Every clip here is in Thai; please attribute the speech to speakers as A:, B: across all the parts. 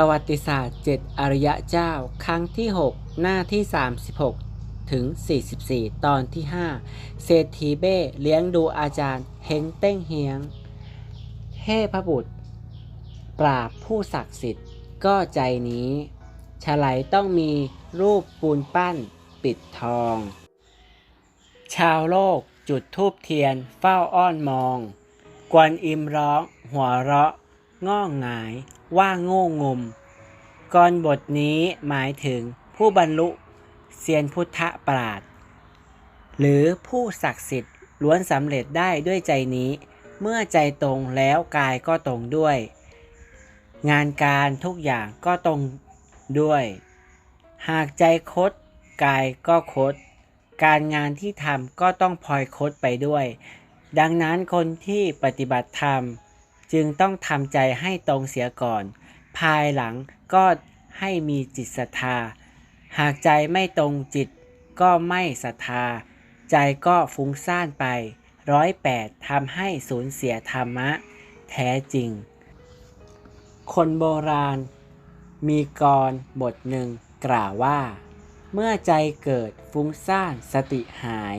A: ประวัติศาสตร์ 7 อริยะเจ้า ครั้งที่ 6 หน้าที่ 36 ถึง 44 ตอนที่ 5 เศรษฐีเบ้เลี้ยงดูอาจารย์เฮงเต้งเฮียง เทพบุตร ปราบผู้ศักดิ์สิทธิ์ก็ใจนี้ฉไลต้องมีรูปปูนปั้นปิดทอง ชาวโลกจุดทูบเทียนเฝ้าอ้อนมอง กวนอิมร้อง หัวเราะ ง่องหงาย ว่าโง่งมกรบทนี้หมายถึงผู้บรรลุเซียนพุทธปราดหรือผู้ศักดิ์สิทธิ์ล้วนสำเร็จได้ด้วยใจนี้ เมื่อใจตรงแล้วกายก็ตรงด้วย งานการทุกอย่างก็ตรงด้วย หากใจคดกายก็คด การงานที่ทำก็ต้องพลอยคดไปด้วย ดังนั้นคนที่ปฏิบัติธรรม จึงต้องทำใจให้ตรงเสียก่อน ภายหลังก็ให้มีจิตศรัทธา หากใจไม่ตรงจิตก็ไม่ศรัทธา ใจก็ฟุ้งซ่านไปร้อยแปดทำให้สูญเสียธรรมะ แท้จริง คนโบราณ มีกรบทหนึ่งกล่าวว่า เมื่อใจเกิดฟุ้งซ่านสติหาย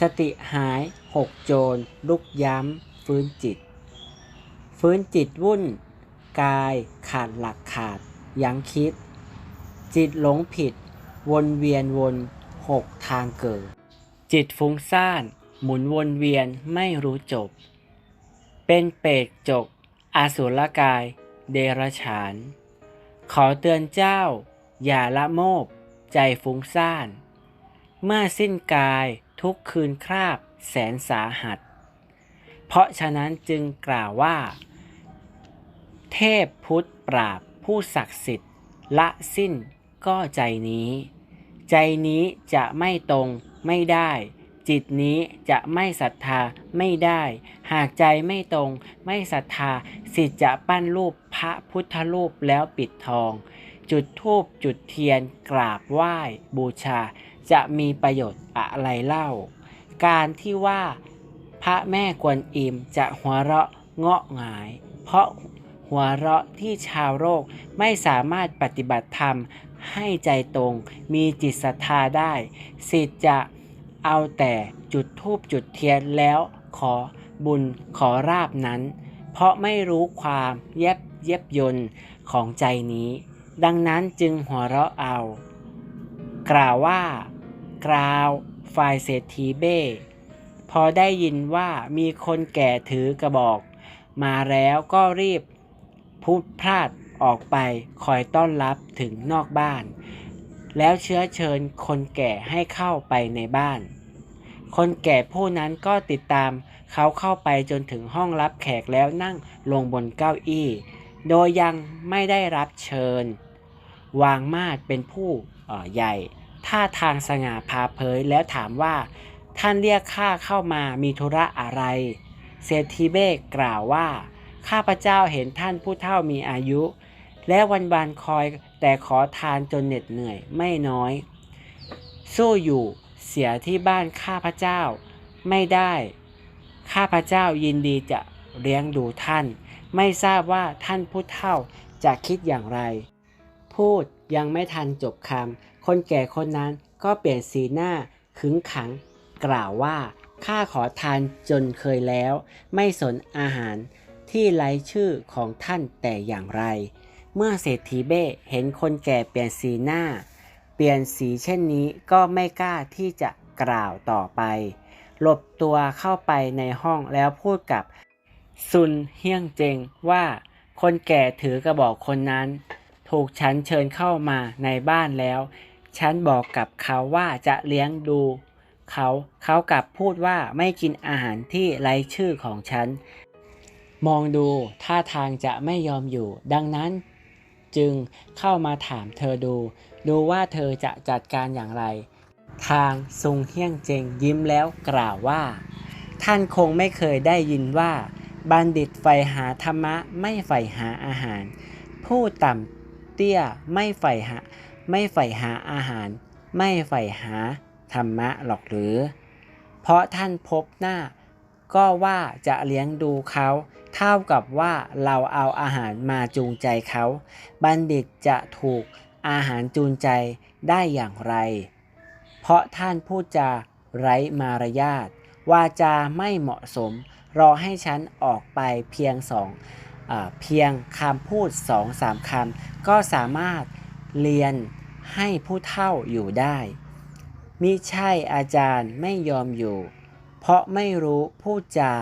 A: สติหายหกโจรลุกย้ำฟื้นจิต ฟื้นจิตวุ่น กายขาดหลักขาด ยังคิด จิตหลงผิด วนเวียนวนหกทางเกิด จิตฟุ้งซ่าน หมุนวนเวียนไม่รู้จบ เป็นเปรตจกอสุรกาย เดรฉาน ขอเตือนเจ้า อย่าละโมบ ใจฟุ้งซ่าน เมื่อสิ้นกายทุกคืนคราบแสนสาหัส เพราะฉะนั้นจึงกล่าวว่า เทพพุทธปราบผู้ศักดิ์สิทธิ์ ละสิ้นก็ใจนี้ ใจนี้จะไม่ตรงไม่ได้ จิตนี้จะไม่ศรัทธาไม่ได้ หากใจไม่ตรงไม่ศรัทธาสิทธิ์จะปั้นรูปพระพุทธรูปแล้วปิดทอง จุดธูปจุดเทียนกราบไหว้บูชา จะมีประโยชน์อะไรเล่า การที่ว่าพระแม่กวนอิมจะหัวเราะเงาะหงาย เพราะ หัวเราะที่ชาวโลกไม่สามารถปฏิบัติธรรมให้ใจตรง มีจิตศรัทธาได้สิทธิ์จะเอาแต่จุดธูปจุดเทียนแล้วขอบุญขอราบนั้น เพราะไม่รู้ความเย็บเย็บยนต์ของใจนี้ ดังนั้นจึงหัวเราะเอา กล่าวว่ากล่าวฝ่ายเศรษฐีเบ้ พอได้ยินว่ามีคนแก่ถือกระบอก มาแล้วก็รีบ พูดพลาดออกไปคอยต้อนรับถึงนอกบ้าน แล้วเชื้อเชิญคนแก่ให้เข้าไปในบ้าน คนแก่ผู้นั้นก็ติดตามเขาเข้าไปจนถึงห้องรับแขกแล้วนั่งลงบนเก้าอี้ โดยยังไม่ได้รับเชิญ วางมาดเป็นผู้ใหญ่ ท่าทางสง่าพาเผยแล้วถามว่า ท่านเรียกข้าเข้ามามีธุระอะไร เศรษฐีเบ้กล่าวว่า ข้าพเจ้าเห็นท่านผู้เฒ่ามีอายุ และวันวันคอยแต่ขอทานจนเหน็ดเหนื่อยไม่น้อย สู้อยู่เสียที่บ้านข้าพเจ้าไม่ได้ ข้าพเจ้ายินดีจะเลี้ยงดูท่าน ไม่ทราบว่าท่านผู้เฒ่าจะคิดอย่างไร พูดยังไม่ทันจบคำคนแก่คนนั้นก็เปลี่ยนสีหน้าขึงขัง กล่าวว่าข้าขอทานจนเคยแล้ว ไม่สนอาหาร ที่ไร้ชื่อของท่านแต่อย่างไร เมื่อเศรษฐีเบ้เห็นคนแก่เปลี่ยนสีหน้า เปลี่ยนสีเช่นนี้ก็ไม่กล้าที่จะกล่าวต่อไป หลบตัวเข้าไปในห้องแล้วพูดกับซุนเฮียงเจงว่าคนแก่ถือกระบอกคนนั้น ถูกฉันเชิญเข้ามาในบ้านแล้ว ฉันบอกกับเขาว่าจะเลี้ยงดู เขาเขากลับพูดว่าไม่กินอาหารที่ไร้ชื่อของฉัน มองดูท่าทางจะไม่ยอมอยู่ ดังนั้น จึงเข้ามาถามเธอดู ดูว่าเธอจะจัดการอย่างไร ทางซุงเฮียงเจงยิ้มแล้วกล่าวว่า ท่านคงไม่เคยได้ยินว่า บัณฑิตใฝ่หาธรรมะไม่ใฝ่หาอาหาร ผู้ต่ำเตี้ยไม่ใฝ่หาไม่ใฝ่หาอาหาร ไม่ใฝ่หาธรรมะหรอกหรือ เพราะท่านพบหน้า ก็ว่าจะเลี้ยงดูเขาเท่ากับว่าเราเอาอาหารมาจูงใจเขา บัณฑิตจะถูกอาหารจูงใจได้อย่างไร เพราะท่านพูดจาไร้มารยาทวาจาไม่เหมาะสม รอให้ฉันออกไปเพียงสองอเพียงคำพูดสองสามคำก็สามารถเรียนให้ผู้เฒ่าอยู่ได้มิใช่อาจารย์ไม่ยอมอยู่ เพราะไม่รู้พูดจา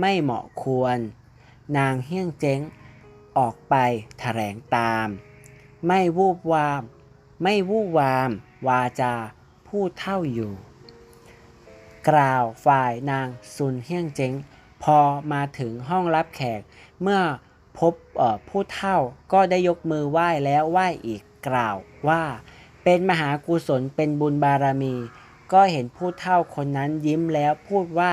A: ไม่เหมาะควร นางเฮี้ยงเจ้งออกไปแถลงตาม ไม่วูบวาม ไม่วู่วาม วาจาพูดเท่าอยู่ กล่าวฝ่ายนางซุนเฮี้ยงเจ้งพอมาถึงห้องรับแขก เมื่อพบออผู้เฒ่าก็ได้ยกมือไหว้แล้วไหว้อีกกล่าวว่า เป็นมหากุศลเป็นบุญบารมี ก็เห็นผู้เฒ่าคนนั้นยิ้มแล้วพูดว่า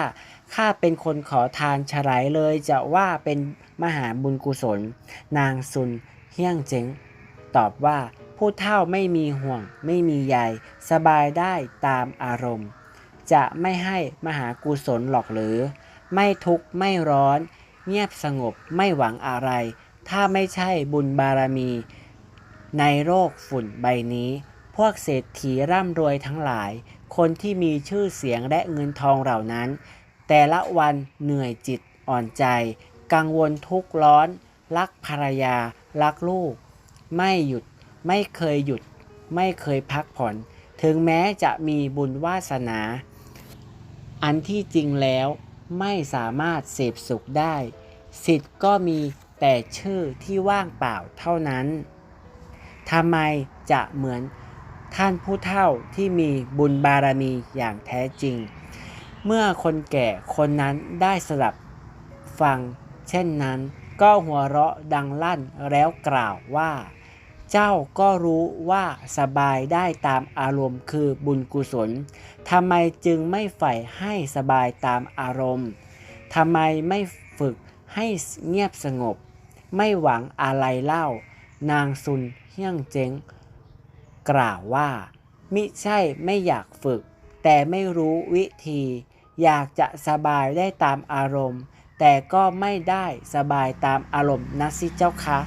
A: ข้าเป็นคนขอทานฉลายเลยจะว่าเป็นมหาบุญกุศล นางซุนเฮี้ยงเจ๋งตอบว่าผู้เฒ่าไม่มีห่วง ไม่มีใยสบายได้ตามอารมณ์ จะไม่ให้มหากุศลหรอกหรือ ไม่ทุกข์ไม่ร้อน เงียบสงบไม่หวังอะไร ถ้าไม่ใช่บุญบารมี ในโลกฝุ่นใบนี้ พวกเศรษฐีร่ำรวยทั้งหลาย คนที่มีชื่อเสียงและเงินทองเหล่านั้น แต่ละวันเหนื่อยจิตอ่อนใจ กังวลทุกข์ร้อน รักภรรยา รักลูก ไม่หยุดไม่เคยหยุด ไม่เคยพักผ่อน ถึงแม้จะมีบุญวาสนา อันที่จริงแล้วไม่สามารถเสพสุขได้ สิทธิ์ก็มีแต่ชื่อที่ว่างเปล่าเท่านั้นทำไมจะเหมือน ท่านผู้เฒ่าที่มีบุญบารมีอย่างแท้จริง เมื่อคนแก่คนนั้นได้สลับฟัง เช่นนั้นก็หัวเราะดังลั่นแล้วกล่าวว่า เจ้าก็รู้ว่าสบายได้ตามอารมณ์คือบุญกุศลทำไมจึงไม่ใฝ่ให้สบายตามอารมณ์ทำไมไม่ฝึกให้เงียบสงบ ไม่หวังอะไรเล่า นางซุนเฮี้ยงเจ้ง กล่าวว่า มิใช่ไม่อยากฝึก แต่ไม่รู้วิธี อยากจะสบายได้ตามอารมณ์ แต่ก็ไม่ได้สบายตามอารมณ์นะสิเจ้าคะ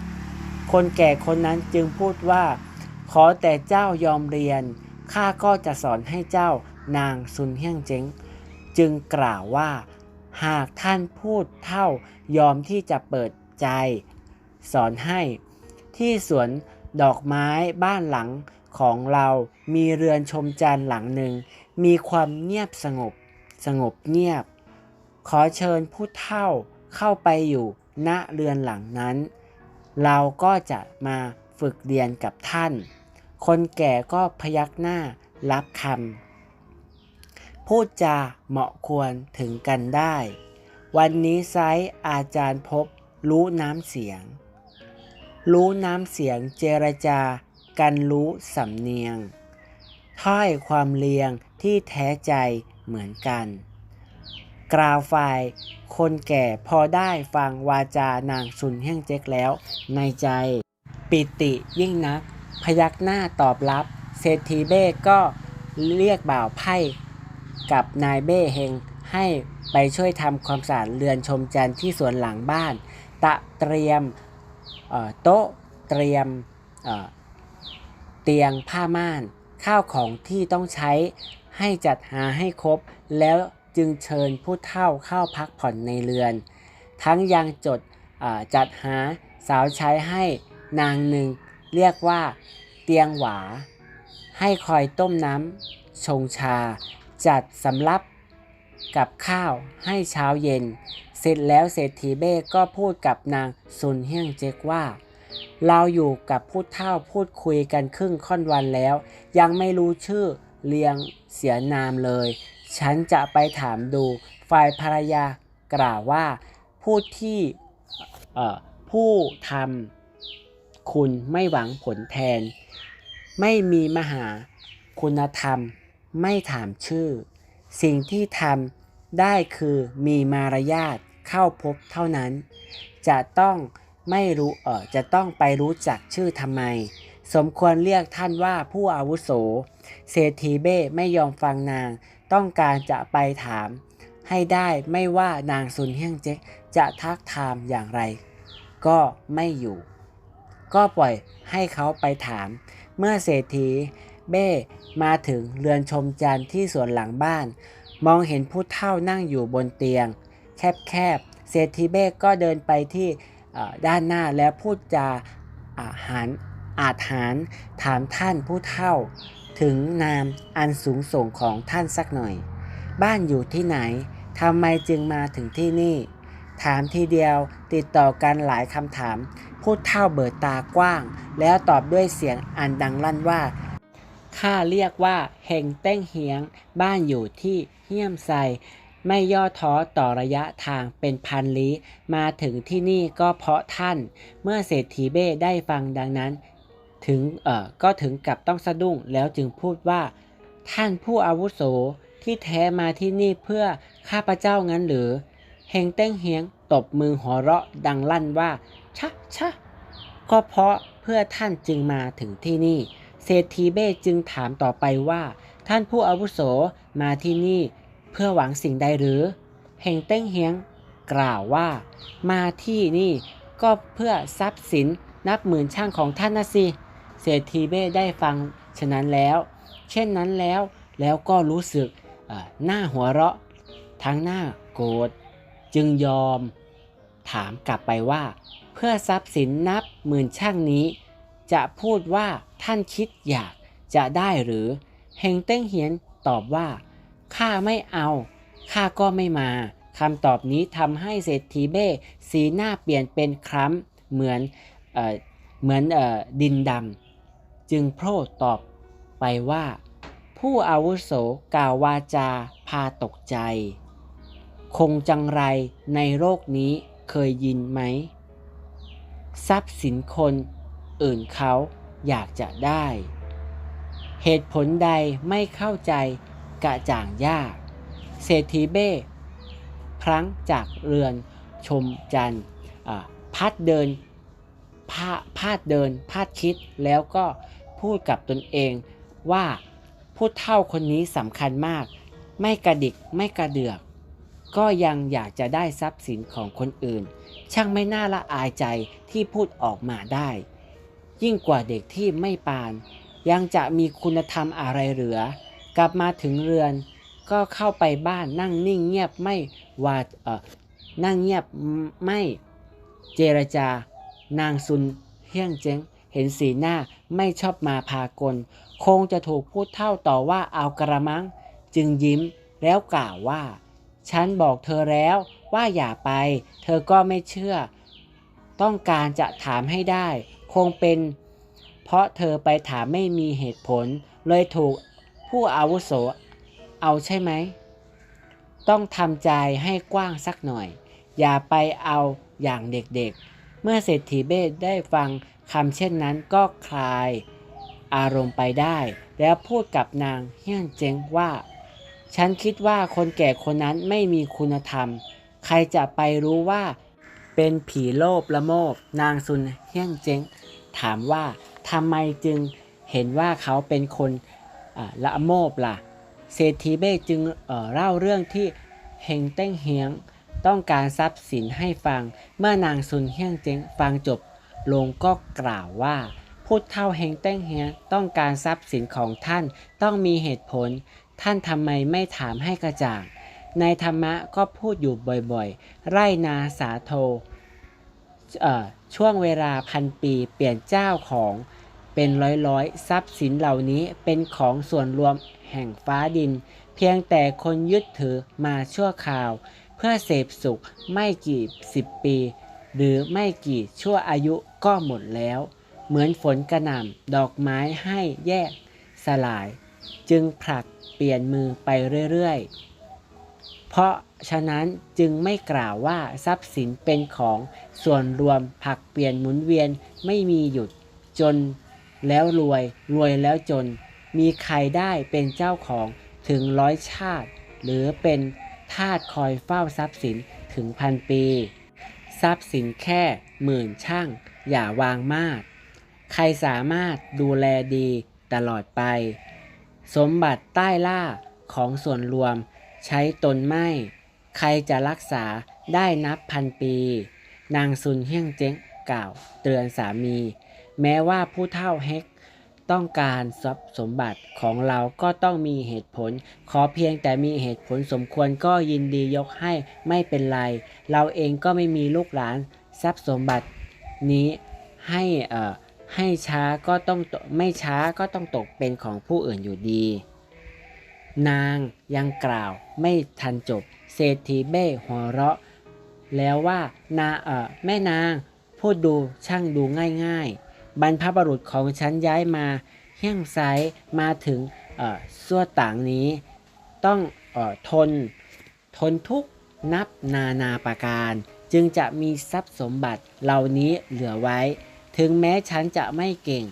A: คนแก่คนนั้นจึงพูดว่า ขอแต่เจ้ายอมเรียนข้าก็จะสอนให้เจ้านางซุนเฮียงเจ้งจึงกล่าวว่า หากท่านพูดเท่ายอมที่จะเปิดใจ สอนให้ที่สวนดอกไม้บ้านหลัง ของเรามีเรือนชมจันทร์หลังหนึ่ง มีความเงียบสงบ สงบเงียบ ขอเชิญผู้เฒ่าเข้าไปอยู่ณเรือนหลังนั้น เราก็จะมาฝึกเรียนกับท่าน คนแก่ก็พยักหน้ารับคำพูดจาเหมาะควรถึงกันได้ วันนี้ไซส์อาจารย์พบรู้น้ำเสียง รู้น้ำเสียงเจรจา กันรู้สำเนียง ถ้อยความเลียงที่แท้ใจเหมือนกันกล่าวฝ่ายคนแก่พอได้ฟังวาจานางซุนเฮงเจ๊กแล้ว ในใจ ปิติยิ่งนัก พยักหน้าตอบรับ เศรษฐีเบ้ก็เรียกบ่าวไพ่กับนายเบ้เฮงให้ไปช่วยทำความสะอาดเรือนชมจันทร์ที่สวนหลังบ้าน ตะเตรียมโต๊ะเตรียม เตียงผ้าม่าน ข้าวของที่ต้องใช้ให้จัดหาให้ครบ แล้วจึงเชิญผู้เฒ่าเข้าพักผ่อนในเรือน ทั้งยังจดจัดหาสาวใช้ให้นางหนึ่ง เรียกว่าเตียงหวา ให้คอยต้มน้ำชงชา จัดสำรับกับข้าวให้เช้าเย็น เสร็จแล้วเศรษฐีเบ้ก็พูดกับนางซุนเฮียงเจ๊กว่า เราอยู่กับผู้เฒ่าพูดคุยกันครึ่งค่อนวันแล้ว ยังไม่รู้ชื่อเรียงเสียนามเลย ฉันจะไปถามดู ฝ่ายภรรยากล่าวว่า ผู้ที่ผู้ทำคุณไม่หวังผลแทน ไม่มีมหาคุณธรรม ไม่ถามชื่อ สิ่งที่ทำได้คือมีมารยาทเข้าพบเท่านั้น จะต้อง ไม่รู้เออจะต้องไปรู้จักชื่อทำไม สมควรเรียกท่านว่าผู้อาวุโส เศรษฐีเบ้ไม่ยอมฟังนาง ต้องการจะไปถาม ให้ได้ไม่ว่านางซุนเฮียงเจ๊กจะทักทามอย่างไร ก็ไม่อยู่ ก็ปล่อยให้เขาไปถาม เมื่อเศรษฐีเบ้มาถึงเรือนชมจันทร์ที่สวนหลังบ้าน มองเห็นผู้เฒ่านั่งอยู่บนเตียง แคบๆเศรษฐีเบ้ก็เดินไปที่ ด้านหน้าแล้วพูดจาอาหารอาจหารถามท่านผู้เฒ่า ถึงนามอันสูงส่งของท่านสักหน่อย บ้านอยู่ที่ไหนทำไมจึงมาถึงที่นี่ ถามทีเดียวติดต่อกันหลายคำถามผู้เฒ่าเบิดตากว้าง แล้วตอบด้วยเสียงอันดังลั่นว่าข้าเรียกว่าเฮงเต้งเฮียง บ้านอยู่ที่เฮี้ยมไซ ไม่ย่อท้อต่อระยะทางเป็นพันลี้ มาถึงที่นี่ก็เพราะท่าน เมื่อเศรษฐีเบ้ได้ฟังดังนั้น ถึงเอ่อก็ถึงกับต้องสะดุ้งแล้วจึงพูดว่า ท่านผู้อาวุโสที่แท้มาที่นี่เพื่อข้าพเจ้างั้นหรือเฮงเต้งเฮียงตบมือหัวเราะดังลั่นว่า ชะชะก็เพราะเพื่อท่านจึงมาถึงที่นี่ เศรษฐีเบ้จึงถามต่อไปว่า ท่านผู้อาวุโสมาที่นี่ เพื่อหวังสิ่งใดหรือเฮงเต้งเฮียงกล่าวว่า มาที่นี่ก็เพื่อทรัพย์สินนับหมื่นช่างของท่านนะสิเศรษฐีเบ้ได้ฟังฉะนั้นแล้ว เช่นนั้นแล้วแล้วก็รู้สึกหน้าหัวเราะ ทั้งหน้าโกรธจึงยอม ถามกลับไปว่า เพื่อทรัพย์สินนับหมื่นช่างนี้ จะพูดว่าท่านคิดอยากจะได้หรือเฮงเต้งเฮียนตอบว่า ข้าไม่เอา ข้าก็ไม่มาคำตอบนี้ทำให้เศรษฐีเบ้สีหน้าเปลี่ยนเป็นคล้ำเหมือนเอเหมือนเออดินดำจึงโพร่ตอบไปว่า ผู้อาวุโสกล่าววาจาพาตกใจ คงจังไรในโลกนี้เคยยินไหม ทรัพย์สินคนอื่นเขาอยากจะได้ เหตุผลใดไม่เข้าใจ กระจ่างยาก เศรษฐีเบ้ พลั้งจากเรือนชมจันทร์อ่าพัดเดินพาพาดเดินพาดคิดแล้วก็พูดกับตนเองว่าผู้เฒ่าคนนี้สำคัญมาก ไม่กระดิกไม่กระเดือก ก็ยังอยากจะได้ทรัพย์สินของคนอื่น ช่างไม่น่าละอายใจที่พูดออกมาได้ ยิ่งกว่าเด็กที่ไม่ปาน ยังจะมีคุณธรรมอะไรเหลือ กลับมาถึงเรือน ก็เข้าไปบ้านนั่งนิ่งเงียบไม่วาดเออนั่งเงียบไม่เจรจา นางซุนเฮียงเจ้งเห็นสีหน้าไม่ชอบมาพากล คงจะถูกพูดเท่าต่อว่าเอากระมัง จึงยิ้มแล้วกล่าวว่า ฉันบอกเธอแล้วว่าอย่าไป เธอก็ไม่เชื่อ ต้องการจะถามให้ได้ คงเป็น เพราะเธอไปถามไม่มีเหตุผล เลยถูก ผู้อาวุโสเอาใช่ไหม ต้องทำใจให้กว้างสักหน่อย อย่าไปเอาอย่างเด็กๆ เมื่อเศรษฐีเบ้ได้ฟังคำเช่นนั้นก็คลายอารมณ์ไปได้ แล้วพูดกับนางเฮี้ยนเจงว่า ฉันคิดว่าคนแก่คนนั้นไม่มีคุณธรรม ใครจะไปรู้ว่าเป็นผีโลภละโมบนางซุนเฮี้ยงเจงถามว่าทำไมจึงเห็นว่าเขาเป็นคน ละโมบล่ะ เศรษฐีเบ้จึงเเล่าเรื่องที่เฮงเต้งเฮียงต้องการทรัพย์สินให้ฟัง เมื่อนางซุนเฮียงเจงฟังจบลงก็กล่าวว่าพูดเท่าเฮงเต้งเฮียงต้องการทรัพย์สินของท่านต้องมีเหตุผล ท่านทำไมไม่ถามให้กระจ่าง ในธรรมะก็พูดอยู่บ่อยๆ ไร่นาสาโทช่วงเวลาพันปีเปลี่ยนเจ้าของ เป็นร้อยๆทรัพย์สินเหล่านี้เป็นของส่วนรวมแห่งฟ้าดิน เพียงแต่คนยึดถือมาชั่วคราว เพื่อเสพสุขไม่กี่สิบปี หรือไม่กี่ชั่วอายุก็หมดแล้ว เหมือนฝนกระหน่ำดอกไม้ให้แยกสลาย จึงผลักเปลี่ยนมือไปเรื่อยๆ เพราะฉะนั้นจึงไม่กล่าวว่าทรัพย์สินเป็นของส่วนรวมผลักเปลี่ยนหมุนเวียนไม่มีหยุดจน แล้วรวยรวยแล้วจน มีใครได้เป็นเจ้าของถึงร้อยชาติ หรือเป็นทาสคอยเฝ้าทรัพย์สินถึงพันปี ทรัพย์สินแค่หมื่นช่าง อย่าวางมาก ใครสามารถดูแลดีตลอดไป สมบัติใต้ล่าของส่วนรวมใช้ตนไม่ ใครจะรักษาได้นับพันปี นางซุนเฮียงเจ๊งกล่าวเตือนสามี แม้ว่าผู้เฒ่าเฮกต้องการทรัพย์สมบัติของเราก็ต้องมีเหตุผล ขอเพียงแต่มีเหตุผลสมควรก็ยินดียกให้ไม่เป็นไร เราเองก็ไม่มีลูกหลานทรัพย์สมบัตินี้ให้เอ่อให้ช้าก็ต้องไม่ช้าก็ต้องตกเป็นของผู้อื่นอยู่ดี นางยังกล่าวไม่ทันจบ เศรษฐีเบ้หัวเราะ แล้วว่านาเอ่อแม่นางพูดดูช่างดูง่ายๆ บรรพบุรุษของฉันย้ายมาเฮี้ยงไซมาถึงส่วต่างนี้ ต้องออทนทนทุกนับนานาประการ จึงจะมีทรัพย์สมบัติเหล่านี้เหลือไว้ ถึงแม้ฉันจะไม่เก่ง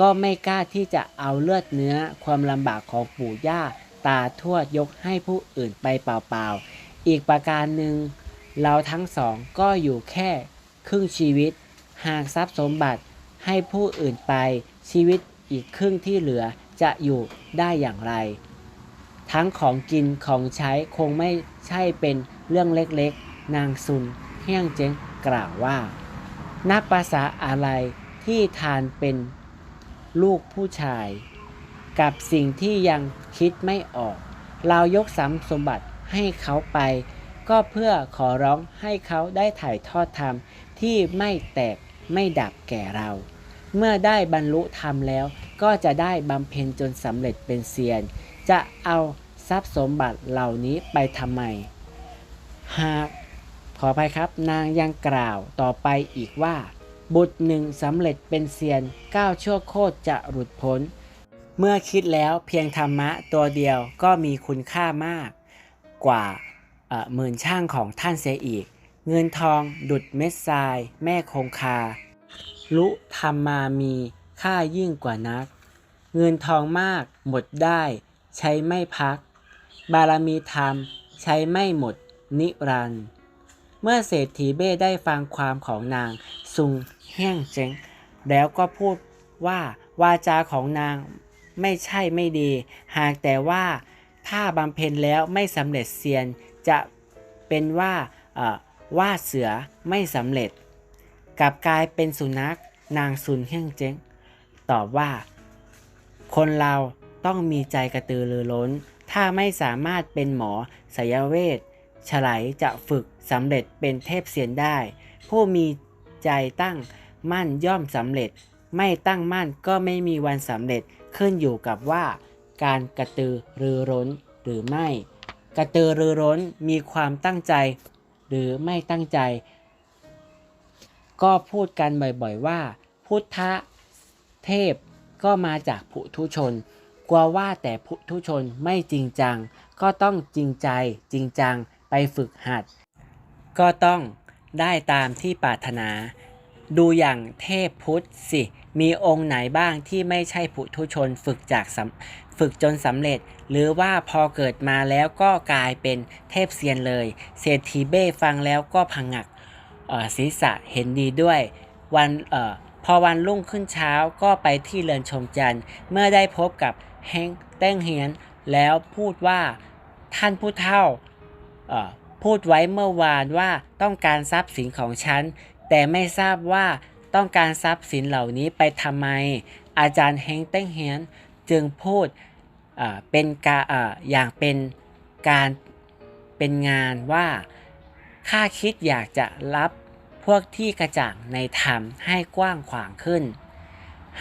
A: ก็ไม่กล้าที่จะเอาเลือดเนื้อความลำบากของปู่ย่าตาทวดยกให้ผู้อื่นไปเปล่าๆ อีกประการหนึ่งเราทั้งสองก็อยู่แค่ครึ่งชีวิต หากทรัพย์สมบัติ ให้ผู้อื่นไป ชีวิตอีกครึ่งที่เหลือจะอยู่ได้อย่างไร ทั้งของกินของใช้คงไม่ใช่เป็นเรื่องเล็กๆ นางซุนเฮียงเจ๊งกล่าวว่า นับภาษาอะไรที่ทานเป็นลูกผู้ชาย กับสิ่งที่ยังคิดไม่ออก เรายกสมสมบัติให้เขาไป ก็เพื่อขอร้องให้เขาได้ถ่ายทอดธรรมที่ไม่แตก ไม่ดับแก่เรา เมื่อได้บรรลุธรรมแล้ว ก็จะได้บำเพ็ญจนสำเร็จเป็นเซียน จะเอาทรัพย์สมบัติเหล่านี้ไปทำไม หากขออภัยครับนางยังกล่าวต่อไปอีกว่า บุตรหนึ่งสำเร็จเป็นเซียนก้าวชั่วโคตรจะหลุดพ้น เมื่อคิดแล้วเพียงธรรมะตัวเดียวก็มีคุณค่ามาก กว่าหมื่นช่างของท่านเสียอีก เงินทองดุดเม็ดทรายแม่คงคา ลุธรรมมามีค่ายิ่งกว่านัก เงินทองมากหมดได้ ใช้ไม่พัก บารมีธรรมใช้ไม่หมดนิรันด์เมื่อเศรษฐีเบ้ได้ฟังความของนางซุงเฮียงเจงแล้วก็พูดว่าวาจาของนางไม่ใช่ไม่ดี หากแต่ว่าถ้าบำเพ็ญแล้วไม่สำเร็จเซียนจะเป็นว่าอ่อ ว่าเสือไม่สำเร็จ กลับกลายเป็นสุนัขนางซุนเฮียงเจ๊งตอบว่า คนเราต้องมีใจกระตือรือร้น ถ้าไม่สามารถเป็นหมอสายเวทฉไลจะฝึกสำเร็จเป็นเทพเซียนได้ ผู้มีใจตั้งมั่นย่อมสำเร็จ ไม่ตั้งมั่นก็ไม่มีวันสำเร็จขึ้นอยู่กับว่า การกระตือรือร้นหรือไม่ กระตือรือร้นมีความตั้งใจ หรือไม่ตั้งใจ ก็พูดกันบ่อยๆว่า พุทธเทพก็มาจากผุทุชน กลัวว่าแต่ผุทุชนไม่จริงจัง ก็ต้องจริงใจจริงจังไปฝึกหัด ก็ต้องได้ตามที่ปรารถนา ดูอย่างเทพพุทธสิ มีองค์ไหนบ้างที่ไม่ใช่ผุทุชนฝึกจากส ฝึกจนสำเร็จ หรือว่าพอเกิดมาแล้วก็กลายเป็นเทพเซียนเลย เศรษฐีเบ้ฟังแล้วก็พังงักศีรษะเห็นดีด้วยวันออพอวันรุ่งขึ้นเช้าก็ไปที่เรือนชมจันทร์ เมื่อได้พบกับเฮงเต้งเฮียน แล้วพูดว่าท่านผู้เฒ่าพูดไว้เมื่อวานว่าต้องการทรัพย์สินของฉัน แต่ไม่ทราบว่าต้องการทรัพย์สินเหล่านี้ไปทำไม อาจารย์เฮงเต้งเฮียน จึงพูด เป็นกาเอ่ออย่างเป็นการเป็นงานว่าข้าคิดอยากจะรับพวกที่กระจ่างในธรรมให้กว้างขวางขึ้น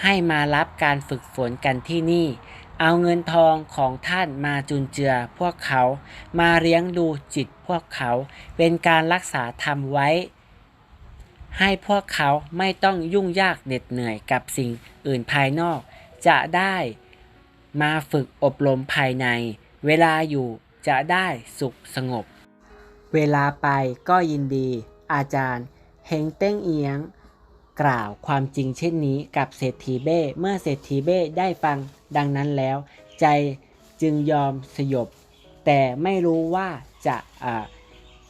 A: ให้มารับการฝึกฝนกันที่นี่ เอาเงินทองของท่านมาจุนเจือพวกเขามาเลี้ยงดูจิตพวกเขาเป็นการรักษาธรรมไว้ ให้พวกเขาไม่ต้องยุ่งยากเหน็ดเหนื่อยกับสิ่งอื่นภายนอก จะได้ มาฝึกอบรมภายใน เวลาอยู่จะได้สุขสงบ เวลาไปก็ยินดี อาจารย์เฮงเต้งเอียง กล่าวความจริงเช่นนี้กับเศรษฐีเบ้เมื่อเศรษฐีเบ้ได้ฟังดังนั้นแล้ว ใจจึงยอมสยบ แต่ไม่รู้ว่าจะอ่า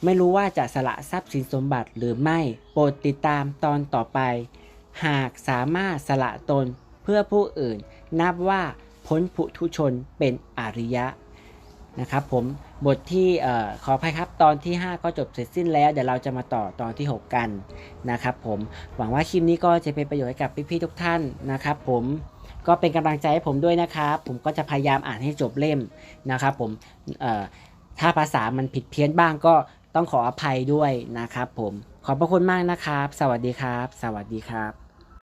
A: ไม่รู้ว่าจะสละทรัพย์สินสมบัติหรือไม่โปรดติดตามตอนต่อไป หากสามารถสละตนเพื่อผู้อื่น นับว่า พ้นผุทุชนเป็นอริยะนะครับผมบทที่อขออภัยครับตอนที่ 5 ก็จบเสร็จสิ้นแล้ว เดี๋ยวเราจะมาต่อตอนที่ 6 กันนะครับผมหวังว่าคลิปนี้ก็จะเป็นประโยชน์ให้กับพี่ๆทุกท่านนะครับผมก็เป็นกำลังใจให้ผมด้วยนะครับ ผมก็จะพยายามอ่านให้จบเล่มนะครับผมถ้าภาษามันผิดเพี้ยนบ้างก็ต้องขออภัยด้วยนะครับผมขอบพระคุณมากนะครับ สวัสดีครับ สวัสดีครับ